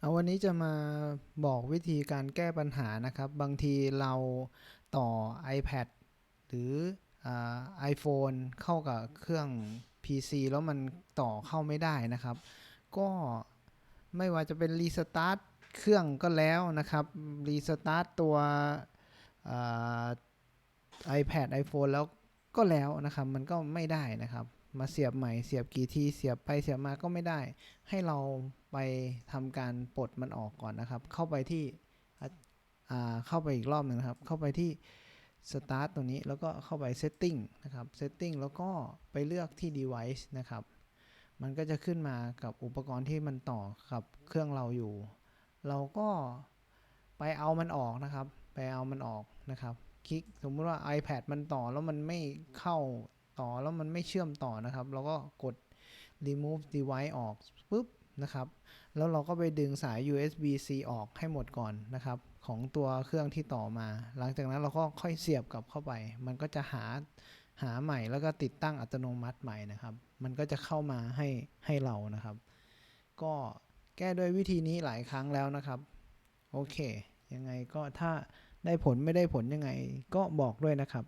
เอาวันนี้จะมาบอกวิธีการแก้ปัญหานะครับ บางทีเราต่อ iPad หรือไอ่า iPhone เข้ากับเครื่อง PC แล้วมันต่อเข้าไม่ได้นะครับ ก็ไม่ว่าจะเป็นรีสตาร์ทเครื่องก็แล้วนะครับรีสตาร์ทตัวอ่า iPad iPhone แล้วก็แล้วนะครับ มันก็ไม่ได้นะครับ มาเสียบใหม่เสียบกี่ทีเสียบไปเสียบมาก็ไม่ได้ ให้เราไปทำการปลดมันออกก่อนนะครับ เข้าไปที่เข้าไปอีกรอบหนึ่งนะครับ เข้าไปที่ Start ตรงนี้แล้วก็เข้าไป Setting นะครับ Setting แล้วก็ไปเลือกที่ Device นะครับ มันก็จะขึ้นมากับอุปกรณ์ที่มันต่อกับเครื่องเราอยู่ เราก็ไปเอามันออกนะครับ ไปเอามันออกนะครับ คลิกสมมุติว่า iPad มันต่อแล้วมันไม่เข้า ต่อแล้วมันไม่เชื่อมต่อนะครับ เราก็กด remove device ออกปุ๊บนะครับ แล้วเราก็ไปดึงสาย USB-C ออกให้หมดก่อนนะครับ ของตัวเครื่องที่ต่อมา หลังจากนั้นเราก็ค่อยเสียบกลับเข้าไป มันก็จะหาหาใหม่แล้วก็ติดตั้งอัตโนมัติใหม่นะครับ มันก็จะเข้ามาให้ให้เรานะครับ ก็แก้ด้วยวิธีนี้หลายครั้งแล้วนะครับ โอเค ยังไงก็ถ้าได้ผลไม่ได้ผลยังไงก็บอกด้วยนะครับ